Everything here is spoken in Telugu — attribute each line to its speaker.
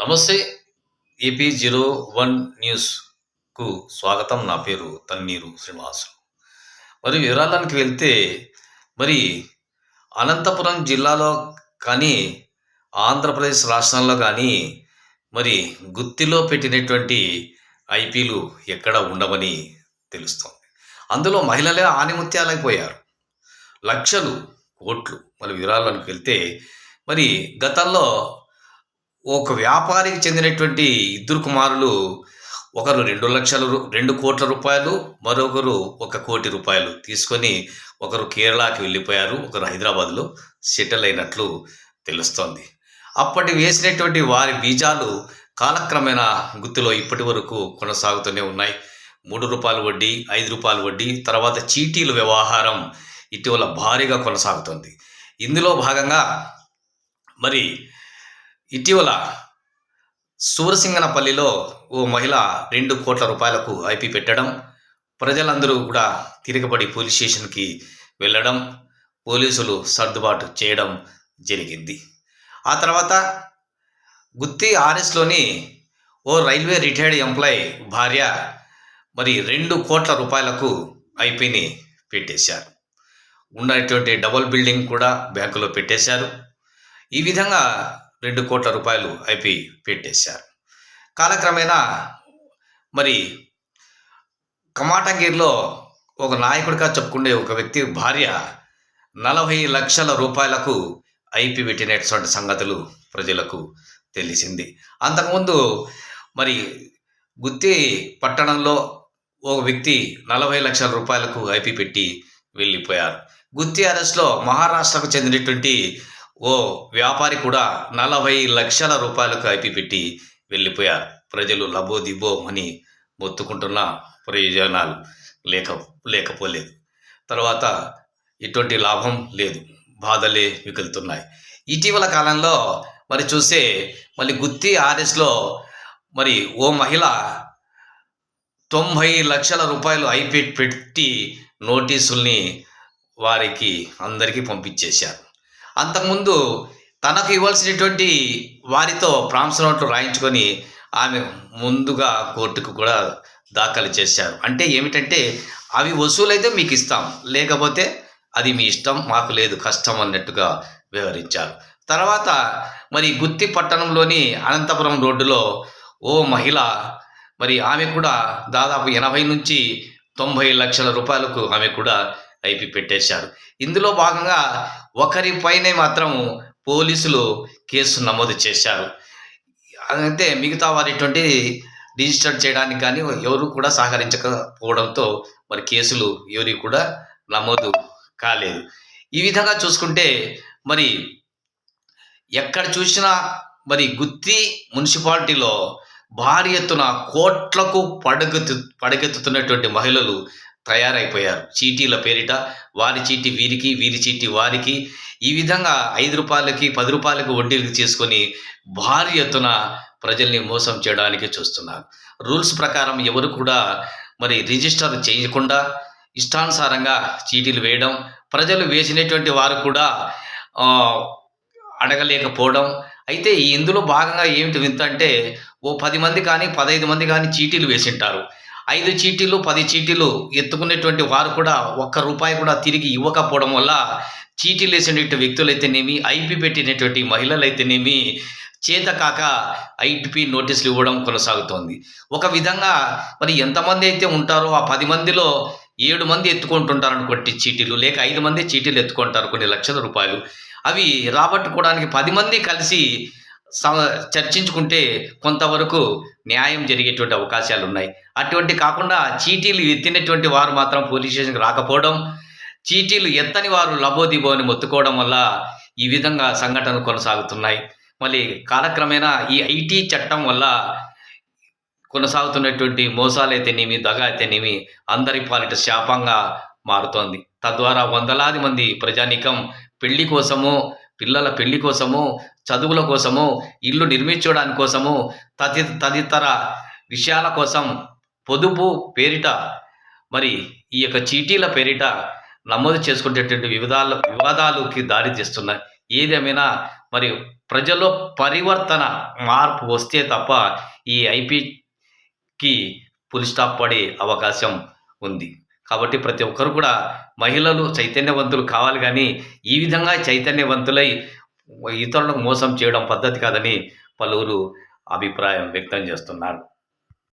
Speaker 1: నమస్తే ఏపీ జీరో వన్ న్యూస్కు స్వాగతం. నా పేరు తన్నీరు శ్రీనివాసు. మరి వివరాలకు వెళ్తే మరి అనంతపురం జిల్లాలో కానీ ఆంధ్రప్రదేశ్ రాష్ట్రంలో కానీ మరి గుత్తిలో పెట్టినటువంటి ఐపీలు ఎక్కడ ఉండవని తెలుస్తోంది. అందులో మహిళలే ఆనిముత్యాలైపోయారు లక్షలు కోట్లు. మరి వివరాలకు వెళ్తే మరి గతంలో ఒక వ్యాపారికి చెందినటువంటి ఇద్దరు కుమారులు ఒకరు రెండు లక్షల రెండు కోట్ల రూపాయలు మరొకరు ఒక కోటి రూపాయలు తీసుకొని ఒకరు కేరళకి వెళ్ళిపోయారు ఒకరు హైదరాబాద్లో సెటిల్ అయినట్లు తెలుస్తోంది. అప్పటి వేసినటువంటి వారి బీజాలు కాలక్రమేణా గుత్తిలో ఇప్పటి వరకు కొనసాగుతూనే ఉన్నాయి. మూడు రూపాయల వడ్డీ ఐదు రూపాయల వడ్డీ తర్వాత చీటీల వ్యవహారం ఇటీవల భారీగా కొనసాగుతుంది. ఇందులో భాగంగా మరి ఇటీవల సూరసింగనపల్లిలో ఓ మహిళ రెండు కోట్ల రూపాయలకు ఐపీ పెట్టడం ప్రజలందరూ కూడా తిరగబడి పోలీస్ స్టేషన్కి వెళ్ళడం పోలీసులు సర్దుబాటు చేయడం జరిగింది. ఆ తర్వాత గుత్తి ఆర్ఎస్లోని ఓ రైల్వే రిటైర్డ్ ఎంప్లాయ్ భార్య మరి రెండు కోట్ల రూపాయలకు ఐపీని పెట్టేశారు. ఉన్నటువంటి డబుల్ బిల్డింగ్ కూడా బ్యాంకులో పెట్టేశారు. ఈ విధంగా రెండు కోట్ల రూపాయలు ఐపీ పెట్టేశారు. కాలక్రమేణా మరి కమాటంగీర్లో ఒక నాయకుడిగా చెప్పుకునే ఒక వ్యక్తి భార్య నలభై లక్షల రూపాయలకు ఐపీ పెట్టినటువంటి సంగతులు ప్రజలకు తెలిసింది. అంతకుముందు మరి గుత్తి పట్టణంలో ఒక వ్యక్తి నలభై లక్షల రూపాయలకు ఐపీ పెట్టి వెళ్ళిపోయారు. గుత్తి అరెస్ట్లో మహారాష్ట్రకు చెందినటువంటి ఓ వ్యాపారి కూడా నలభై లక్షల రూపాయలకు ఐపీ వెళ్ళిపోయారు. ప్రజలు లబో దిబో అని మొత్తుకుంటున్న ప్రయోజనాలు లేక లేకపోలేదు. తర్వాత ఎటువంటి లాభం లేదు. బాధలే మిగులుతున్నాయి. ఇటీవల కాలంలో మరి చూస్తే మళ్ళీ గుత్తి ఆర్ఎస్లో మరి ఓ మహిళ తొంభై లక్షల రూపాయలు ఐపీ పెట్టి నోటీసుల్ని వారికి అందరికీ పంపించేశారు. అంతకుముందు తనకు ఇవ్వాల్సినటువంటి వారితో ప్రాంస నోట్లు రాయించుకొని ఆమె ముందుగా కోర్టుకు కూడా దాఖలు చేశారు. అంటే ఏమిటంటే అవి వసూలైతే మీకు ఇస్తాం. లేకపోతే అది మీ ఇష్టం మాకు లేదు కష్టం అన్నట్టుగా వివరించారు తర్వాత మరి గుత్తి పట్టణంలోని అనంతపురం రోడ్డులో ఓ మహిళ మరి ఆమె కూడా దాదాపు ఎనభై నుంచి తొంభై లక్షల రూపాయలకు ఆమె కూడా ఐపీ పెట్టేశారు. ఇందులో భాగంగా ఒకరిపైనే మాత్రం పోలీసులు కేసు నమోదు చేశారు. అయితే మిగతా వారిటువంటి రిజిస్టర్ చేయడానికి కానీ ఎవరు కూడా సహకరించకపోవడంతో మరి కేసులు ఎవరి కూడా నమోదు కాలేదు. ఈ విధంగా చూసుకుంటే మరి ఎక్కడ చూసినా మరి గుత్తి మున్సిపాలిటీలో భారీ ఎత్తున కోట్లకు పడగెత్తు పడగెత్తుతున్నటువంటి మహిళలు తయారైపోయారు. చీటీల పేరిట వారి చీటీ వీరికి వీరి చీటీ వారికి. ఈ విధంగా ఐదు రూపాయలకి పది రూపాయలకి వడ్డీలు చేసుకొని భారీ ఎత్తున ప్రజల్ని మోసం చేయడానికి చూస్తున్నారు. రూల్స్ ప్రకారం ఎవరు కూడా మరి రిజిస్టర్ చేయకుండా ఇష్టానుసారంగా చీటీలు వేయడం ప్రజలు వేసినటువంటి వారు కూడా అడగలేకపోవడం. అయితే ఇందులో భాగంగా ఏమిటి వింత అంటే ఓ పది మంది కానీ పదహైదు మంది కానీ చీటీలు వేసింటారు. ఐదు చీటీలు పది చీటీలు ఎత్తుకునేటువంటి వారు కూడా ఒక్క రూపాయి కూడా తిరిగి ఇవ్వకపోవడం వల్ల చీటీలు వేసినటువంటి వ్యక్తులైతేనేమి ఐపీ పెట్టినటువంటి మహిళలైతేనేమి చేత కాక ఐటీపీ నోటీసులు ఇవ్వడం కొనసాగుతోంది. ఒక విధంగా మరి ఎంతమంది అయితే ఉంటారో ఆ పది మందిలో ఏడు మంది ఎత్తుకుంటుంటారు అనుకోండి చీటీలు లేక ఐదు మంది చీటీలు ఎత్తుకుంటారు కొన్ని లక్షల రూపాయలు. అవి రాబట్టుకోవడానికి పది మంది కలిసి చర్చించుకుంటే కొంతవరకు న్యాయం జరిగేటువంటి అవకాశాలు ఉన్నాయి అటువంటి కాకుండా చీటీలు ఎత్తినటువంటి వారు మాత్రం పోలీస్ స్టేషన్కి రాకపోవడం చీటీలు ఎత్తని వారు లబోదిబో అని మొత్తుకోవడం వల్ల ఈ విధంగా సంఘటనలు కొనసాగుతున్నాయి. మళ్ళీ కాలక్రమేణా ఈ ఐటీ చట్టం వల్ల కొనసాగుతున్నటువంటి మోసాలైతేనేమి దగ అయితేనేమి అందరి పాలిట శాపంగా మారుతోంది. తద్వారా వందలాది మంది ప్రజానీకం పెళ్ళి కోసము పిల్లల పెళ్ళి కోసము చదువుల కోసము ఇల్లు నిర్మించడానికి కోసము తది తదితర విషయాల కోసం పొదుపు పేరిట మరి ఈ యొక్క చీటీల పేరిట నమోదు చేసుకునేటువంటి వివిధాల వివాదాలకి దారి తీస్తున్నాయి. ఏదేమైనా మరి ప్రజల్లో పరివర్తన మార్పు వస్తే తప్ప ఈ ఐపీకి ఫుల్ స్టాప్ పడే అవకాశం ఉంది. కాబట్టి ప్రతి ఒక్కరు కూడా మహిళలు చైతన్యవంతులు కావాలి కానీ ఈ విధంగా చైతన్యవంతులై ఇతరులకు మోసం చేయడం పద్ధతి కాదని పలువురు అభిప్రాయం వ్యక్తం చేస్తున్నారు.